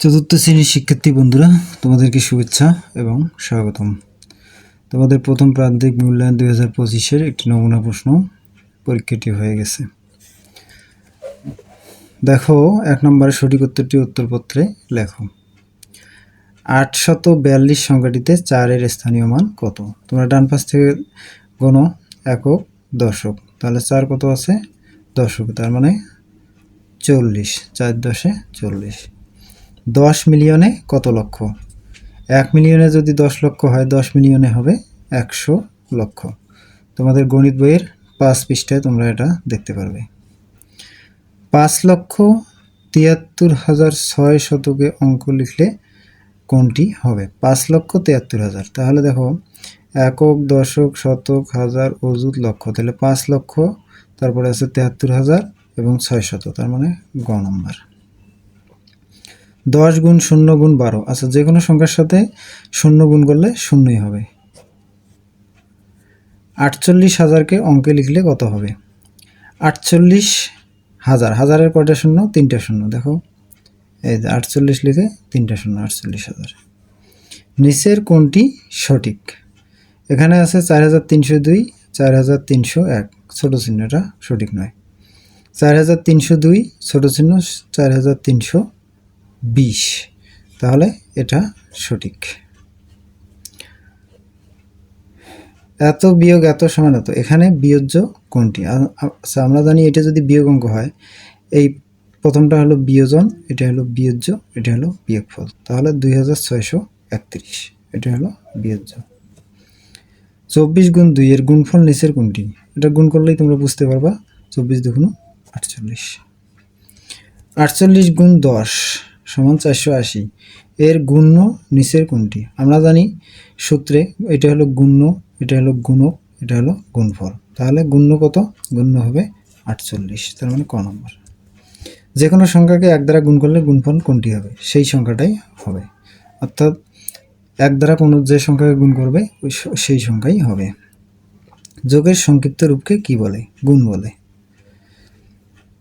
চতুর্থ শ্রেণির শিক্ষার্থী বন্ধুরা, তোমাদেরকে শুভেচ্ছা এবং স্বাগতম। তোমাদের প্রথম প্রান্তিক মূল্যায়ন দুই হাজার পঁচিশের একটি নমুনা প্রশ্ন পরীক্ষাটি হয়ে গেছে। দেখো, এক নম্বরে সঠিক উত্তরটি উত্তরপত্রে লেখো। আটশত বিয়াল্লিশ সংখ্যাটিতে চারের স্থানীয় মান কত? তোমরা ডান পাশ থেকে গণো, একক, দশক। তাহলে চার কত আছে? দশক, তার মানে চল্লিশ, চার দশে চল্লিশ। দশ মিলিয়নে কত লক্ষ? এক মিলিয়নে যদি দশ লক্ষ হয়, দশ মিলিয়নে হবে একশো লক্ষ। তোমাদের গণিত বইয়ের পাঁচ পৃষ্ঠায় তোমরা এটা দেখতে পারবে। পাঁচ লক্ষ তিয়াত্তর হাজার ছয় শতকে অঙ্ক লিখলে কোনটি হবে? পাঁচ লক্ষ তিয়াত্তর হাজার। তাহলে দেখো, একক, দশক, শতক, হাজার, অযুত, লক্ষ। তাহলে পাঁচ লক্ষ, তারপরে আছে তিয়াত্তর হাজার এবং ছয় শত তার মানে গ নম্বর। দশ গুণ শূন্য গুণ বারো। আচ্ছা যে কোনো সংখ্যার সাথে শূন্য গুণ করলে শূন্যই হবে। আটচল্লিশ হাজারকে অঙ্কে লিখলে কত হবে? আটচল্লিশ হাজার। হাজারের কয়টা শূন্য? তিনটা শূন্য। দেখো, এই আটচল্লিশ লিখে তিনটা শূন্য, আটচল্লিশ হাজার। নিচের কোনটি সঠিক? এখানে আছে চার হাজার তিনশো দুই, চার হাজার তিনশো এক। ছোটো চিহ্নটা সঠিক নয়। চার হাজার তিনশো দুই, ছোটো চিহ্ন চার হাজার তিনশো বিশ। তাহলে এটা সঠিক। এত বিয়োগ এত সমান এত। এখানে বিয়োজ্য কোনটি? আচ্ছা আমরা জানি এটা যদি বিয়োগ অঙ্ক হয়, এই প্রথমটা হলো বিয়োজন, এটা হলো বিয়োজ্য, এটা হলো বিয়োগফল। তাহলে দুই হাজার ছয়শো একত্রিশ, এটা হলো বিয়োজ্য। চব্বিশ গুণ দুই এর গুণফল নিচের কোনটি? এটা গুণ করলেই তোমরা বুঝতে পারবা। চব্বিশ দুগুণ আটচল্লিশ। আটচল্লিশ গুণ দশ সমান চারশো আশি। এর গুণ্য নিচের কোনটি? আমরা জানি সূত্রে এটা হলো গুণ্য, এটা হলো গুণক, এটা হলো গুণফল। তাহলে গুণ্য কত? গুণ্য হবে আটচল্লিশ, তার মানে ক নম্বর। যে কোনো সংখ্যাকে এক দ্বারা গুণ করলে গুণফল কোনটি হবে? সেই সংখ্যাটাই হবে। অর্থাৎ এক দ্বারা কোনো যে সংখ্যাকে গুণ করবে সেই সংখ্যাই হবে। যোগের সংক্ষিপ্ত রূপকে কি বলে? গুণ বলে।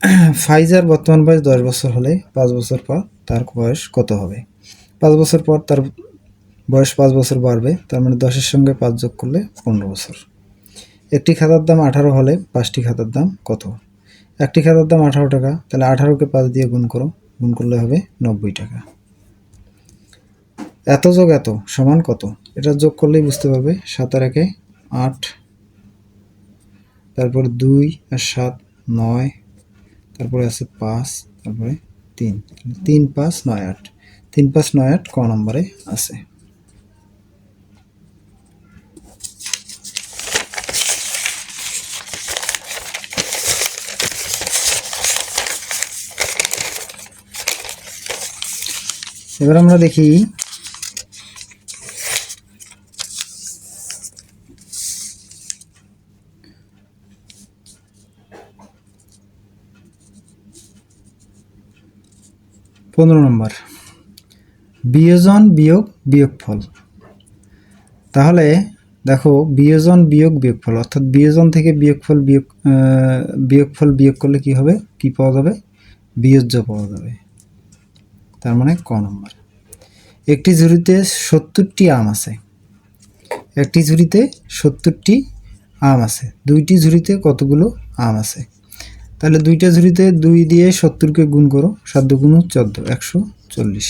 ফাইজার বর্তমান বয়স দশ বছর হলে পাঁচ বছর পর তার বয়স কত হবে? পাঁচ বছর পর তার বয়স পাঁচ বছর বাড়বে, তার মানে দশের সঙ্গে পাঁচ যোগ করলে পনেরো বছর। একটি খাতার দাম আঠারো হলে পাঁচটি খাতার দাম কত? একটি খাতার দাম আঠারো টাকা, তাহলে আঠারোকে পাঁচ দিয়ে গুণ করো, গুণ করলে হবে নব্বই টাকা। এত যোগ এত সমান কত? এটা যোগ করলেই বুঝতে পারবে, সাত আর একে আট, তারপর দুই আর সাত নয়, তারপরে আছে পাঁচ, তারপরে তিন। তিন পাঁচ নয় আট। তিন পাঁচ নয় আট ক নম্বরে আছে। এবার আমরা দেখি পনেরো নম্বর। বিয়োজন বিয়োগ বিয়োগফল। তাহলে দেখো বিয়োজন বিয়োগ বিয়োগফল, অর্থাৎ বিয়োজন থেকে বিয়োগফল বিয়োগ বিয়োগফল বিয়োগ করলে কি হবে? কি পাওয়া যাবে? বিয়োজ্য পাওয়া যাবে। তার মানে ক নম্বর। একটি ঝুড়িতে সত্তরটি আম আছে। একটি ঝুড়িতে সত্তরটি আম আছে। দুইটি ঝুড়িতে কতগুলো আম আছে? তাহলে দুইটা ঝুড়িতে দুই দিয়ে সত্তরকে গুণ করো, সাত গুণ চোদ্দ, একশো চল্লিশ।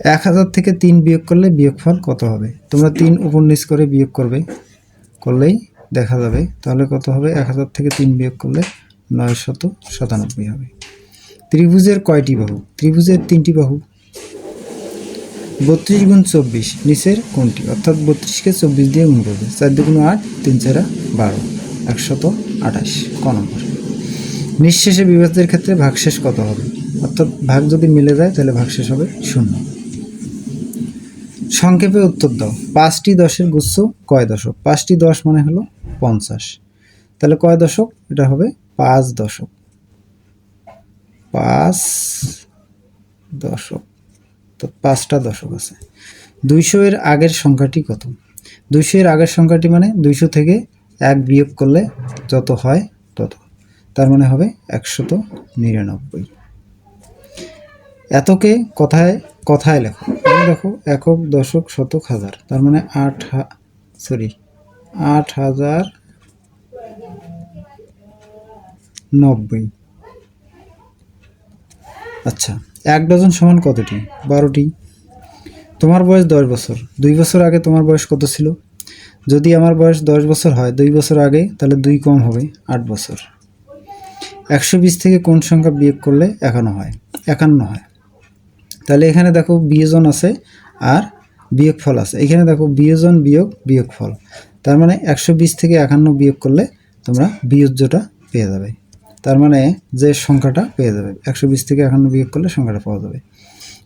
এক হাজার থেকে তিন বিয়োগ করলে বিয়োগফল কত হবে? তোমরা তিন উপর করে বিয়োগ করবে, করলেই দেখা যাবে। তাহলে কত হবে? এক হাজার থেকে তিন বিয়োগ করলে নয় শত সাতানব্বই হবে। ত্রিভুজের কয়টি বাহু? ত্রিভুজের তিনটি বাহু। বত্রিশ গুণ চব্বিশ, নিচের কোনটি? অর্থাৎ বত্রিশকে চব্বিশ দিয়ে গুণ করবে, চার দুগুণ আট, তিন চারা বারো। একশত আঠাশ, ক নম্বর। নিঃশেষে বিভাজ্যের ক্ষেত্রে ভাগশেষ কত হবে? অর্থাৎ ভাগ যদি মিলে যায়, তাহলে ভাগশেষ হবে শূন্য। সংক্ষেপে উত্তর দাও। পাঁচটি দশের গুচ্ছ কয় দশক? পাঁচটি দশ মানে হলো পঞ্চাশ। তাহলে কয় দশক? এটা হবে পাঁচ দশক। পাঁচ দশক। তো পাঁচটা দশক আছে। দুইশো এর আগের সংখ্যাটি কত? দুইশো এর আগের সংখ্যাটি মানে দুইশো থেকে এক বিয়োগ করলে যত হয় তত। তার মানে হবে একশত নিরানব্বই। এতকে কথায় কথায় লেখো। দেখো একক, দশক, শতক, হাজার। তার মানে আট সরি আট হাজার নব্বই। আচ্ছা এক ডজন সমান কতটি? বারোটি। তোমার বয়স দশ বছর। দুই বছর আগে তোমার বয়স কত ছিল? যদি আমার বয়স দশ বছর হয়, দুই বছর আগে, তাহলে দুই কম হবে, আট বছর। একশো বিশ থেকে কোন সংখ্যা বিয়োগ করলে একান্ন হয়? একান্ন হয়। তাহলে এখানে দেখো বিয়োজন আছে আর বিয়োগ ফল আছে। এখানে দেখো বিয়োজন বিয়োগ বিয়োগ ফল তার মানে একশো বিশ থেকে একান্ন বিয়োগ করলে তোমরা বিয়োজ্যটা পেয়ে যাবে। তার মানে যে সংখ্যাটা পেয়ে যাবে। একশো বিশ থেকে একান্ন বিয়োগ করলে সংখ্যাটা পাওয়া যাবে।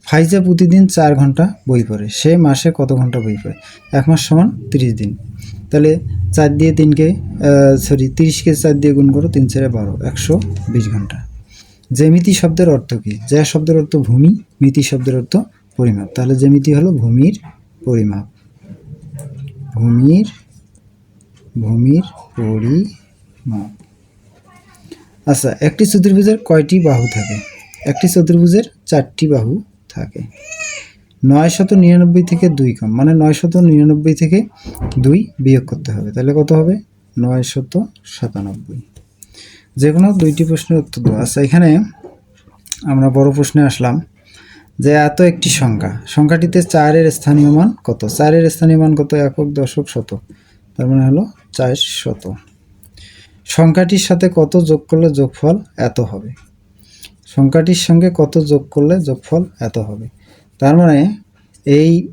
ফাইজা প্রতিদিন চার ঘণ্টা বই পড়ে। সে মাসে কত ঘণ্টা বই পড়ে? এক মাস সমান তিরিশ দিন। তাহলে চার দিয়ে তিনকে সরি তিরিশকে চার দিয়ে গুণ করো, তিন চারে বারো, একশো বিশ ঘণ্টা। জ্যামিতি শব্দের অর্থ কী? জ্যা শব্দের অর্থ ভূমি, মিতি শব্দের অর্থ পরিমাপ। তাহলে জ্যামিতি হলো ভূমির পরিমাপ। ভূমির ভূমির পরিমাপ। আচ্ছা একটি চতুর্ভুজের কয়টি বাহু থাকে? একটি চতুর্ভুজের চারটি বাহু থাকে। নয় শত নিরানব্বই থেকে দুই কম মানে নয় শত নিরানব্বই থেকে দুই বিয়োগ করতে হবে। তাহলে কত হবে? নয় শত সাতানব্বই। যে কোনো দুইটি প্রশ্নের উত্তর দেওয়া আচ্ছা এখানে আমরা বড় প্রশ্নে আসলাম যে এত একটি সংখ্যা, সংখ্যাটিতে চারের স্থানীয় মান কত? চারের স্থানীয় মান কত? একক, দশক শত তার মানে হলো চার শত। সংখ্যাটির সাথে কত যোগ করলে যোগফল এত হবে? সংখ্যাটির সঙ্গে কত যোগ করলে যোগফল এত হবে? তার মানে এই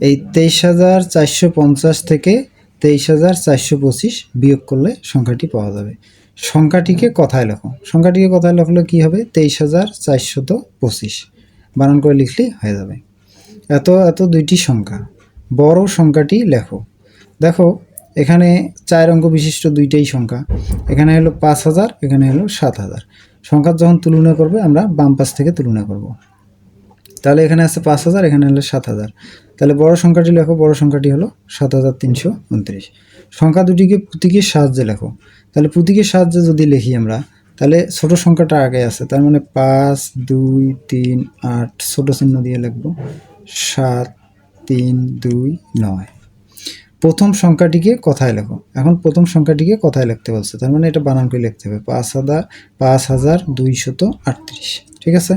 এই তেইশ হাজার চারশো পঞ্চাশ থেকে তেইশ হাজার চারশো পঁচিশ বিয়োগ করলে সংখ্যাটি পাওয়া যাবে। সংখ্যাটিকে কথায় লেখো। সংখ্যাটিকে কথায় লেখলে কী হবে? তেইশ হাজার চারশত পঁচিশ। বানান করে লিখলেই হয়ে যাবে। এত এত দুইটি সংখ্যা। বড় সংখ্যাটি লেখো। দেখো, এখানে চার অঙ্ক বিশিষ্ট দুইটাই সংখ্যা। এখানে হলো পাঁচ হাজার, এখানে হলো সাত হাজার। সংখ্যার যখন তুলনা করবে, আমরা বাম পাশ থেকে তুলনা করব। তাহলে এখানে আছে পাঁচ হাজার, এখানে হলো সাত হাজার। তাহলে বড় সংখ্যাটি লেখো, বড় সংখ্যাটি হলো সাত হাজার তিনশো উনত্রিশ। সংখ্যা দুটিকে প্রতীকের সাহায্যে লেখো। তাহলে প্রতীকের সাহায্যে যদি লিখি আমরা, তাহলে ছোট সংখ্যাটা আগে আছে, তার মানে পাঁচ, দুই, তিন, আট, ছোট চিহ্ন দিয়ে লিখব, সাত, তিন, দুই, নয়। প্রথম সংখ্যাটিকে কথায় লেখো। এখন প্রথম সংখ্যাটিকে কথায় লিখতে বলছে। তার মানে এটা বানান করে লিখতে হবে। পাঁচ হাজার পাঁচ হাজার দুইশত আটত্রিশ। ঠিক আছে?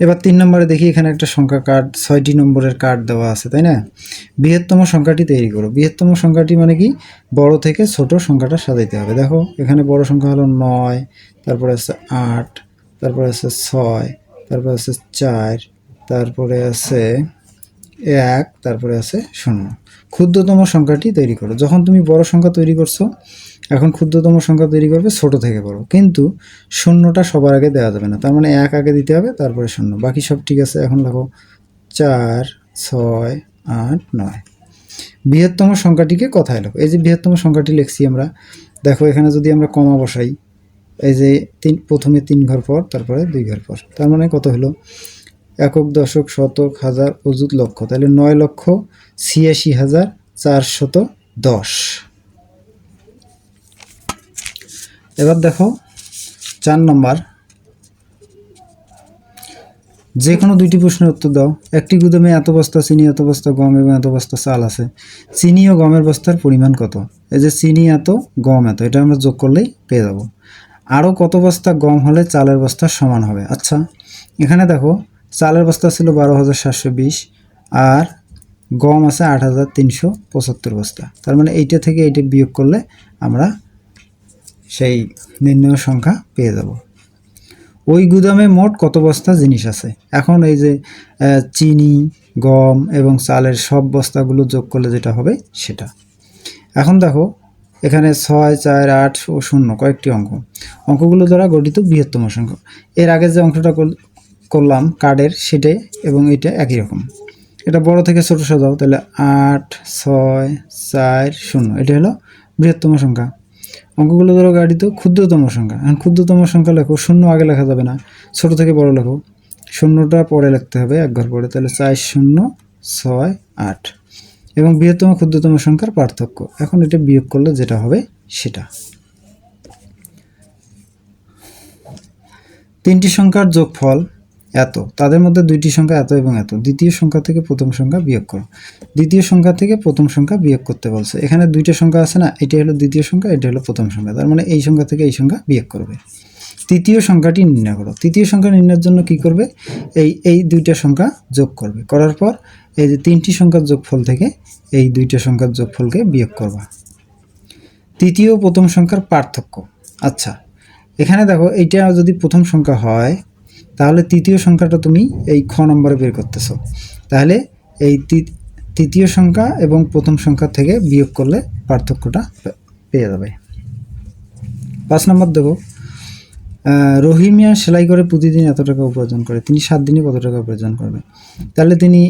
এবার তিন নম্বরে দেখি এখানে একটা সংখ্যা কার্ড ছয়টি নম্বরের কার্ড দেওয়া আছে, তাই না? বৃহত্তম সংখ্যাটি তৈরি করো। বৃহত্তম সংখ্যাটি মানে কি? বড় থেকে ছোট সংখ্যাটা সাজাইতে হবে। দেখো, এখানে বড় সংখ্যা হলো নয়, তারপরে আছে আট, তারপরে আছে ছয়, তারপরে আছে চার, তারপরে আছে এক, তারপরে আছে শূন্য। ক্ষুদ্রতম সংখ্যাটি তৈরি করো। যখন তুমি বড় সংখ্যা তৈরি করছ, এখন ক্ষুদ্রতম সংখ্যা তৈরি করবে ছোট থেকে বড়। কিন্তু শূন্যটা সবার আগে দেওয়া যাবে না। তার মানে এক আগে দিতে হবে, তারপরে শূন্য। বাকি সব ঠিক আছে? এখন লেখো চার, ছয়, আট, নয়। বৃহত্তম সংখ্যাটিকে কথায় লেখো। এই যে বৃহত্তম সংখ্যাটি লিখছি আমরা, দেখো এখানে যদি আমরা কমা বসাই, এই যে তিন, প্রথমে তিন ঘর পর, তারপরে দুই ঘর পর। তার মানে কত হলো? একক দশক শতক হাজার অযুত লক্ষ, তাহলে নয় লক্ষ ছিয়াশি হাজার চারশত দশ। এবার দেখো, চার নম্বর। যে কোনো দুইটি প্রশ্নের উত্তর দাও। একটি গুদামে এত বস্তা চিনি, এত বস্তা গম এবং এত বস্তা চাল আছে। চিনি ও গমের বস্তার পরিমাণ কত? এই যে চিনি এত, গম এত, এটা আমরা যোগ করলেই পেয়ে যাব। আরও কত বস্তা গম হলে চালের বস্তা সমান হবে? আচ্ছা এখানে দেখো চালের বস্তা ছিল বারো হাজার সাতশো বিশ আর গম আছে আট হাজার তিনশো পঁচাত্তর বস্তা। তার মানে এইটা থেকে এইটা বিয়োগ করলে আমরা সেই নির্ণয় সংখ্যা পেয়ে যাব। ওই গুদামে মোট কত বস্তা জিনিস আছে? এখন এই যে চিনি, গম এবং চালের সব বস্তাগুলো যোগ করলে যেটা হবে সেটা। এখন দেখো, এখানে ছয়, চার, আট ও শূন্য কয়েকটি অঙ্ক। অঙ্কগুলো দ্বারা গঠিত বৃহত্তম সংখ্যা। এর আগে যে অঙ্কটা করলাম কার্ডের সেটাই এবং এটা একই রকম। এটা বড় থেকে ছোট সাজাও, তাহলে আট, ছয়, চার, শূন্য। এটা হলো বৃহত্তম সংখ্যা। অঙ্কগুলো ধরো গাড়িতে ক্ষুদ্রতম সংখ্যা। এখন ক্ষুদ্রতম সংখ্যা লেখো, শূন্য আগে লেখা যাবে না। ছোট থেকে বড় লেখো। শূন্যটা পরে লিখতে হবে, এক ঘর পরে। তাহলে চার, শূন্য, ছয়, আট। এবং বৃহত্তম, ক্ষুদ্রতম সংখ্যার পার্থক্য। এখন এটা বিয়োগ করলে যেটা হবে সেটা। তিনটি সংখ্যার যোগফল এত। তাদের মধ্যে দুইটি সংখ্যা এত এবং এত। দ্বিতীয় সংখ্যা থেকে প্রথম সংখ্যা বিয়োগ করো। দ্বিতীয় সংখ্যা থেকে প্রথম সংখ্যা বিয়োগ করতে বলছে। এখানে দুইটা সংখ্যা আছে না? এটি হলো দ্বিতীয় সংখ্যা, এটি হলো প্রথম সংখ্যা। তার মানে এই সংখ্যা থেকে এই সংখ্যা বিয়োগ করবে। তৃতীয় সংখ্যাটি নির্ণয় করো। তৃতীয় সংখ্যা নির্ণয়ের জন্য কি করবে? এই এই দুইটা সংখ্যা যোগ করবে। করার পর এই যে তিনটি সংখ্যার যোগফল থেকে এই দুইটা সংখ্যার যোগফলকে বিয়োগ করবা। তৃতীয় প্রথম সংখ্যার পার্থক্য। আচ্ছা এখানে দেখো এইটা যদি প্রথম সংখ্যা হয় তাহলে তৃতীয় সংখ্যাটা তুমি এই খ নম্বরে বের করতেছো। তাহলে এই তৃতীয় সংখ্যা এবং প্রথম সংখ্যা থেকে বিয়োগ করলে পার্থক্যটা পেয়ে যাবে। পাঁচ নম্বর দেখো রহিমিয়া সেলাই করে প্রতিদিন এত টাকা উপার্জন করে? তিনি সাত দিনে কত টাকা উপার্জন করবে তাহলে তিনি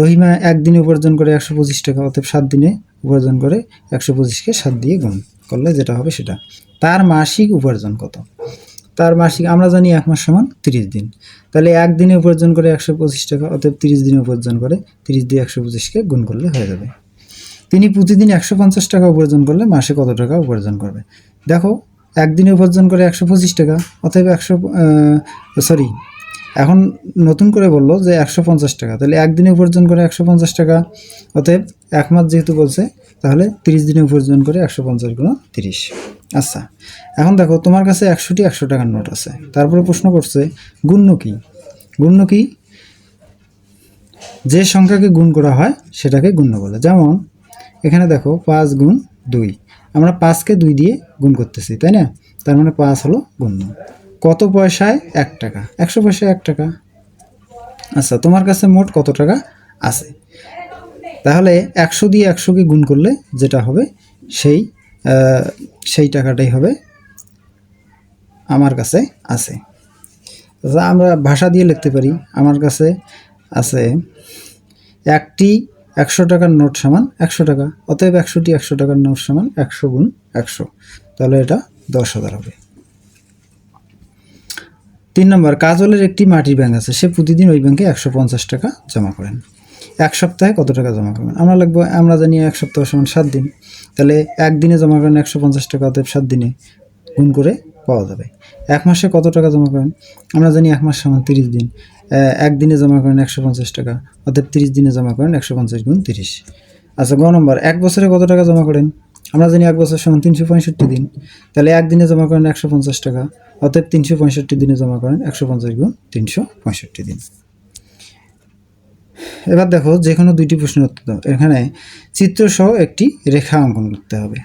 রহিমা একদিনে উপার্জন করে একশো পঁচিশ টাকা অর্থাৎ সাত দিনে উপার্জন করে একশো পঁচিশকে সাত দিয়ে গুণ করলে যেটা হবে সেটা। তার মাসিক উপার্জন কত? তার মাসিক, আমরা জানি এক মাস সমান তিরিশ দিন। তাহলে একদিনে উপার্জন করে একশো পঁচিশ টাকা, অতএব তিরিশ দিনে উপার্জন করে তিরিশ দিয়ে একশো পঁচিশকে গুণ করলে হয়ে যাবে। তিনি প্রতিদিন একশো পঞ্চাশ টাকা উপার্জন করলে মাসে কত টাকা উপার্জন করবে? দেখো একদিনে উপার্জন করে একশো পঁচিশ টাকা, অতএব একশো সরি এখন নতুন করে বলল যে একশো পঞ্চাশ টাকা। তাহলে একদিনে উপার্জন করে একশো পঞ্চাশ টাকা, অতএব এক মাস যেহেতু বলছে, তাহলে তিরিশ দিনে উপার্জন করে একশো পঞ্চাশ গুণ তিরিশ। আচ্ছা এখন দেখো, তোমার কাছে একশোটি একশো টাকার নোট আছে। তারপরে প্রশ্ন করছে, গুণ্য কি? গুণ্য কি? যে সংখ্যাকে গুণ করা হয়, সেটাকে গুণ্য বলে। যেমন, এখানে দেখো, পাঁচ গুণ দুই। আমরা পাঁচকে দুই দিয়ে গুণ করতেছি, তাই না? তার মানে পাঁচ হলো গুণ্য। কত পয়সায়? এক টাকা। একশো পয়সায় এক টাকা। আচ্ছা তোমার কাছে মোট কত টাকা আছে? তাহলে একশো দিয়ে একশোকে গুণ করলে যেটা হবে সেই সেই টাকাটাই হবে আমার কাছে আছে। আচ্ছা, আমরা ভাষা দিয়ে লিখতে পারি। আমার কাছে আছে একটি একশো টাকার নোট সমান একশো টাকা অতএব একশোটি একশো টাকার নোট সমান একশো গুণ একশো। তাহলে এটা দশ হাজার হবে। তিন নম্বর কাজলের একটি মাটির ব্যাংক আছে সে প্রতিদিন ওই ব্যাংকে একশো পঞ্চাশ টাকা জমা করেন। এক সপ্তাহে কত টাকা জমা করবেন? আমরা লিখব, আমরা জানি এক সপ্তাহ সমান সাত দিন। তাহলে একদিনে জমা করেন একশো পঞ্চাশ টাকা, অতএব সাত দিনে গুণ করে পাওয়া যাবে। এক মাসে কত টাকা জমা করেন? আমরা জানি এক মাস সমান তিরিশ দিন। একদিনে জমা করেন একশো পঞ্চাশ টাকা, অতএব তিরিশ দিনে জমা করেন একশো পঞ্চাশ গুণ তিরিশ। আচ্ছা গ নম্বর, এক বছরে কত টাকা জমা করেন? আমরা জানি এক বছর সমান তিনশো পঁয়ষট্টি দিন। তাহলে একদিনে জমা করেন একশো পঞ্চাশ টাকা, অতএব তিনশো পঁয়ষট্টি দিনে জমা করেন একশো পঞ্চাশ গুণ তিনশো পঁয়ষট্টি দিন। এবার দেখো যে কোনো দুইটি প্রশ্নের উত্তর দাও। এখানে চিত্রসহ একটি রেখা অঙ্কন করতে হবে,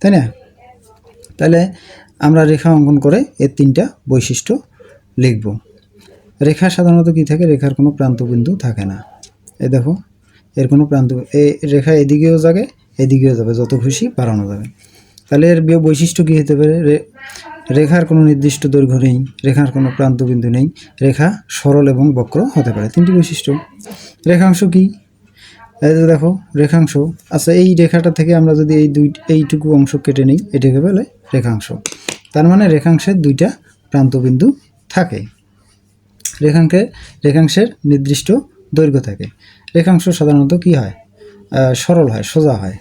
তাই না? তাহলে আমরা রেখা অঙ্কন করে এর তিনটা বৈশিষ্ট্য লিখব। রেখা সাধারণত কি থাকে? রেখার কোনো প্রান্তবিন্দু থাকে না। এ দেখো, এর কোনো প্রান্ত এই রেখা এদিকেও যাবে এদিকেও যাবে, যত খুশি বাড়ানো যাবে। তাহলে এর বৈশিষ্ট্য কী হতে পারে? রেখার কোনো নির্দিষ্ট দৈর্ঘ্য নেই, রেখার কোনো প্রান্তবিন্দু নেই, রেখা সরল এবং বক্র হতে পারে। তিনটি বৈশিষ্ট্য। রেখাংশ কি? এই যে দেখো, রেখাংশ। আচ্ছা এই রেখাটা থেকে আমরা যদি এই দুই, এইটুকু অংশ কেটে নিই, এটাকে বলে রেখাংশ। তার মানে রেখাংশের দুইটা প্রান্তবিন্দু থাকে। রেখাংকে, রেখাংশের নির্দিষ্ট দৈর্ঘ্য থাকে। রেখাংশ সাধারণত কি হয়? সরল হয়, সোজা হয়।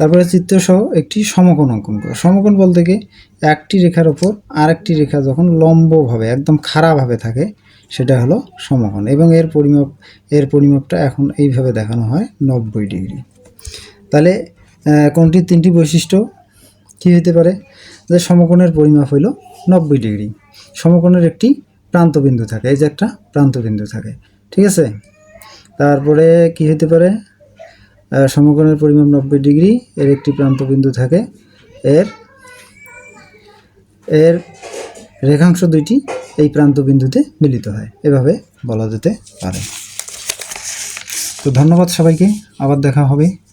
তারপরে চিত্রসহ একটি সমকোণ অঙ্কন করো। সমকোণ বলতে কি? একটি রেখার ওপর আরেকটি রেখা যখন লম্বভাবে, একদম খাড়াভাবে থাকে, সেটা হলো সমকোণ। এবং এর পরিমাপ, এর পরিমাপটা এখন এইভাবে দেখানো হয় নব্বই ডিগ্রি। তাহলে কোনটির তিনটি বৈশিষ্ট্য? কী হতে পারে? যে সমকোণের পরিমাপ হইল নব্বই ডিগ্রি। সমকোণের একটি প্রান্তবিন্দু থাকে, এই যে একটা প্রান্তবিন্দু থাকে। ঠিক আছে? তারপরে কি হতে পারে? সমকোণের পরিমাণ নব্বই ডিগ্রি, এর একটি প্রান্ত বিন্দু থাকে। এর এর রেখাংশ দুইটি এই প্রান্ত বিন্দুতে মিলিত হয়। এভাবে বলা যেতে পারে। তো ধন্যবাদ সবাইকে। আবার দেখা হবে।